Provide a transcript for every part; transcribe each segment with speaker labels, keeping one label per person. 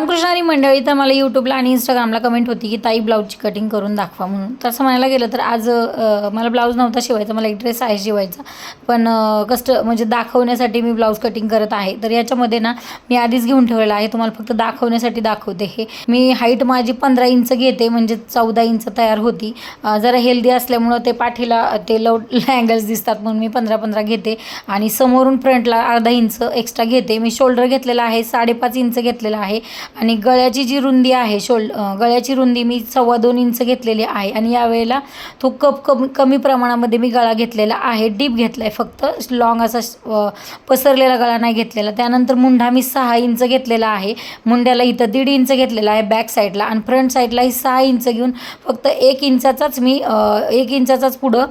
Speaker 1: I'm रामकृष्णारी मंडळी तर मला यूट्यूबला आणि इंस्टाग्रामला कमेंट होती की ताई ब्लाऊजची कटिंग करून दाखवा म्हणून. तसं म्हणायला गेलं तर आज मला ब्लाऊज नव्हता शिवायचा मला एक ड्रेस आहे शिवायचा. पण कस्ट म्हणजे दाखवण्यासाठी मी ब्लाऊज कटिंग करत आहे. तर याच्यामध्ये ना मी आधीच घेऊन ठेवलेलं आहे. तुम्हाला फक्त दाखवण्यासाठी दाखवते हे. मी हाईट माझी पंधरा इंच घेते म्हणजे चौदा इंच तयार होती. जरा हेल्दी असल्यामुळं ते पाठीला ते लव अँगल्स दिसतात म्हणून मी पंधरा पंधरा घेते. आणि समोरून फ्रंटला अर्धा इंच एक्स्ट्रा घेते. मी शोल्डर घेतलेला आहे साडेपाच इंच घेतलेला आहे. आणि आणि गळ्याची जी रुंदी आहे शोल्ड गळ्याची रुंदी मी सव्वा दोन इंच घेतलेली आहे आणि यावेळेला तो कप कमी कमी प्रमाणामध्ये मी गळा घेतलेला आहे डीप घेतला आहे फक्त लॉंग असा पसरलेला गळा नाही घेतलेला. त्यानंतर मुंढा मी सहा इंच घेतलेला आहे मुंड्याला इथं दीड इंच घेतलेला आहे बॅक साईडला आणि फ्रंट साईडलाही सहा इंच घेऊन फक्त एक इंचाचाच मी एक इंचाचाच पुढं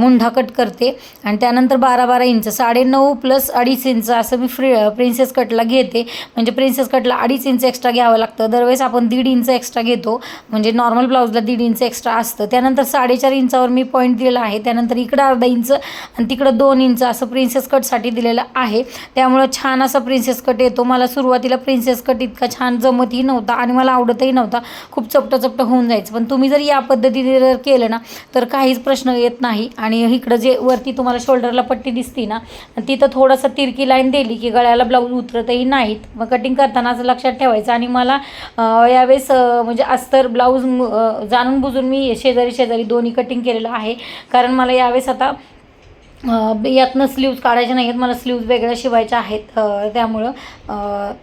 Speaker 1: मुंढा कट करते. आणि त्यानंतर बारा बारा इंच साडेनऊ प्लस अडीच इंच असं मी फ्री प्रिन्सेस कटला घेते. म्हणजे प्रिन्सेस कटला अडीच इंच एक्स्ट्रा घ्यावं लागतं. दरवेळेस आपण दीड इंच एक्स्ट्रा घेतो. म्हणजे नॉर्मल ब्लाऊजला दीड इंच एक्स्ट्रा असतं. त्यानंतर साडेचार इंचावर मी पॉईंट दिलेला आहे. त्यानंतर इकडं अर्धा इंच आणि तिकडं दोन इंच असं प्रिन्सेस कटसाठी दिलेलं आहे. त्यामुळं छान असा प्रिन्सेस कट येतो. मला सुरुवातीला प्रिन्सेस कट इतका छान जमतही नव्हता आणि मला आवडतही नव्हता. खूप चपटं चपटं होऊन जायचं. पण तुम्ही जर या पद्धतीने जर केलं ना तर काहीच प्रश्न येत नाही. आणि इकडं जे वरती तुम्हाला शोल्डरला पट्टी दिसती ना तिथं थोडंसं तिरकी लाईन दिली की गळ्याला ब्लाऊज उतरतही नाहीत. मग कटिंग करताना असं लक्षात ठेवायचं. आणि मला यावेळेस म्हणजे अस्तर ब्लाऊज जाणून बुजून मी शेजारी शेजारी दोन्ही कटिंग केलेलं आहे. कारण मला यावेळेस आता यातनं स्लीव्ज काढायचे नाही आहेत मला स्लीव्ज वेगळ्या शिवायच्या आहेत त्यामुळं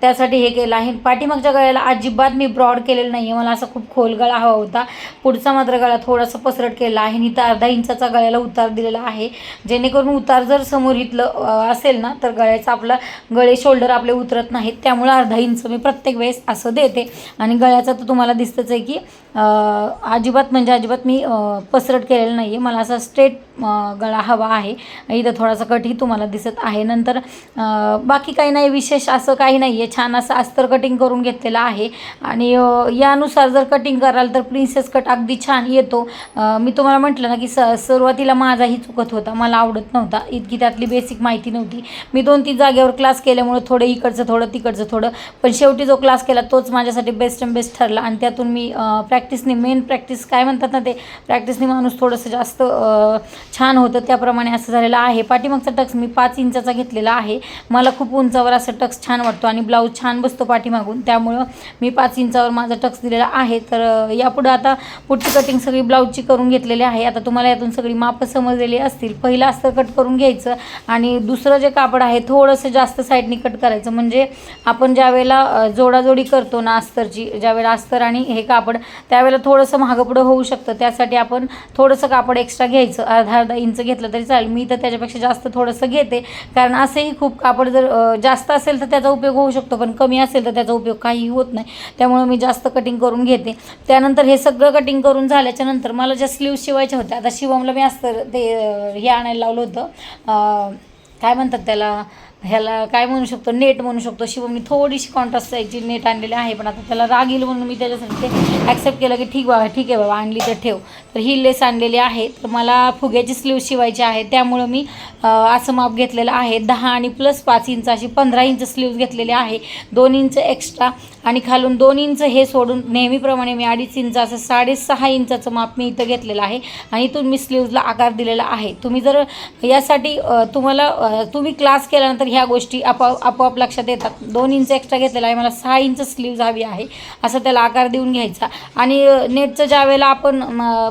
Speaker 1: त्यासाठी हे केलं आहे. पाठीमागच्या गळ्याला अजिबात मी ब्रॉड केलेलं नाही आहे मला असा खूप खोल गळा हवा होता. पुढचा मात्र गळा थोडासा पसरट केला आहे आणि तर अर्धा इंचाचा गळ्याला उतार दिलेला आहे. जेणेकरून उतार जर समोर इथलं असेल ना तर गळ्याचा आपला गळे शोल्डर आपले उतरत नाहीत. त्यामुळं अर्धा इंच मी प्रत्येक वेळेस असं देते. आणि गळ्याचा तर तुम्हाला दिसतंच आहे की अजिबात म्हणजे अजिबात मी पसरट केलेलं नाही आहे मला असा स्ट्रेट गळा हवा आहे. इथं थोडासा कटही तुम्हाला दिसत आहे. नंतर बाकी काही नाही विशेष असं काही नाही आहे छान असं अस्तर कटिंग करून घेतलेलं आहे. आणि यानुसार जर कटिंग कराल तर प्रिन्सेस कट अगदी छान येतो. मी तुम्हाला म्हटलं ना की स सुरुवातीला माझाही चुकत होता. मला आवडत नव्हता. इतकी त्यातली बेसिक माहिती नव्हती. मी दोन तीन जागेवर क्लास केल्यामुळे थोडं इकडचं थोडं तिकडचं थोडं. पण शेवटी जो क्लास केला तोच माझ्यासाठी बेस्ट अँड बेस्ट ठरला. आणि त्यातून मी प्रॅक्टिसने मेन प्रॅक्टिस काय म्हणतात ना ते? प्रॅक्टिसने माणूस थोडंसं जास्त छान होतं. त्याप्रमाणे असं झालेला आहे. पाठीमागचा टक्स मी पाच इंचाचा घेतलेला आहे. मला खूप उंचावर असं टक्स छान वाटतो आणि ब्लाऊज छान बसतो पाठीमागून. त्यामुळं मी पाच इंचावर माझा टक्स दिलेला आहे. तर यापुढं आता पुढची कटिंग सगळी ब्लाऊजची करून घेतलेली आहे. आता तुम्हाला यातून सगळी मापं समजलेली असतील. पहिलं अस्तर कट करून घ्यायचं आणि दुसरं जे कापड आहे थोडंसं जास्त साईडनी कट करायचं. म्हणजे आपण ज्या वेळेला जोडाजोडी करतो ना अस्तरची ज्यावेळेला अस्तर आणि हे कापड त्यावेळेला थोडंसं महागपुढं होऊ शकतं. त्यासाठी आपण थोडंसं कापड एक्स्ट्रा घ्यायचं. अर्धा अर्धा इंच घेतलं तरी चालेल. मी मी तर त्याच्यापेक्षा जास्त थोडंसं घेते. कारण असंही खूप कापड जर जास्त असेल तर त्याचा उपयोग होऊ शकतो पण कमी असेल तर त्याचा उपयोग काही होत नाही. त्यामुळं मी जास्त कटिंग करून घेते. त्यानंतर हे सगळं कटिंग करून झाल्याच्यानंतर मला ज्या स्लीव्ज शिवायच्या होत्या आता शिवमला मी अस्तर ते हे आणायला लावलं होतं. काय म्हणतात त्याला? ह्याला काय म्हणू शकतो नेट म्हणू शकतो. शिवमनी थोडीशी कॉन्ट्रास्ट साईजची नेट आणलेली आहे पण आता त्याला राग येईल म्हणून मी त्याच्यासाठी ते ॲक्सेप्ट केलं की ठीक बाबा ठीक आहे बाबा आणली तर ठेव. तर ही लेस आणलेली आहे. तर मला फुग्याची स्लीव शिवायची आहे. त्यामुळं मी असं माप घेतलेलं आहे. दहा आणि प्लस पाच इंच अशी पंधरा इंच स्लीव्ज घेतलेले आहे. दोन इंच एक्स्ट्रा आणि खालून दोन इंच हे सोडून नेहमीप्रमाणे मी अडीच इंच असं साडेसहा इंचाचं माप मी इथं घेतलेलं आहे. आणि इथून मी स्लीव्जला आकार दिलेला आहे. तुम्ही जर यासाठी तुम्हाला तुम्ही क्लास केल्यानंतर ह्या गोष्टी आपोआप आपोआप लक्षात येतात. दोन इंच एक्स्ट्रा घेतलेला आहे. मला सहा इंच स्लीव्ज हवी आहे. असं त्याला आकार देऊन घ्यायचा. आणि नेटचं ज्या वेळेला आपण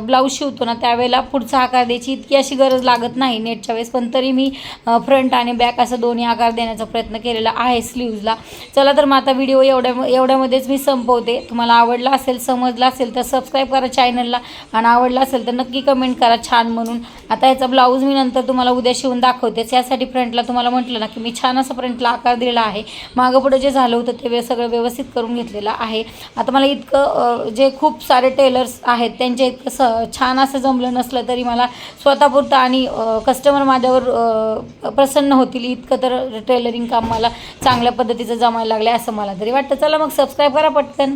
Speaker 1: ब्लाऊज शिवतो ना त्यावेळेला पुढचा आकार द्यायची इतकी अशी गरज लागत नाही नेटच्या वेळेस. पण तरी मी फ्रंट आणि बॅक असं दोन्ही आकार देण्याचा प्रयत्न केलेला आहे स्लीव्जला चला तर मग आता व्हिडिओ एवढ्या एवढ्यामध्येच मी संपवते. तुम्हाला आवडला असेल समजला असेल तर सबस्क्राईब करा चॅनलला आणि आवडला असेल तर नक्की कमेंट करा छान म्हणून. आता ह्याचा ब्लाऊज मी नंतर तुम्हाला उद्या शिवून दाखवतेच. यासाठी फ्रंटला तुम्हाला म्हटलं ना की मी छान असं फ्रंटला आकार दिलेला आहे. मागं पुढं जे झालं होतं ते वे सगळं व्यवस्थित करून घेतलेलं आहे. आता मला इतकं जे खूप सारे टेलर्स आहेत त्यांच्या इतकं स छान असं जमलं नसलं तरी मला स्वतःपुरतं आणि कस्टमर माझ्यावर प्रसन्न होतील. इतकं तर टेलरिंग काम मला चांगल्या पद्धतीचं जमायला लागलं आहे असं मला तरी वाटतं. चला मग सबस्क्राईब करा पटकन.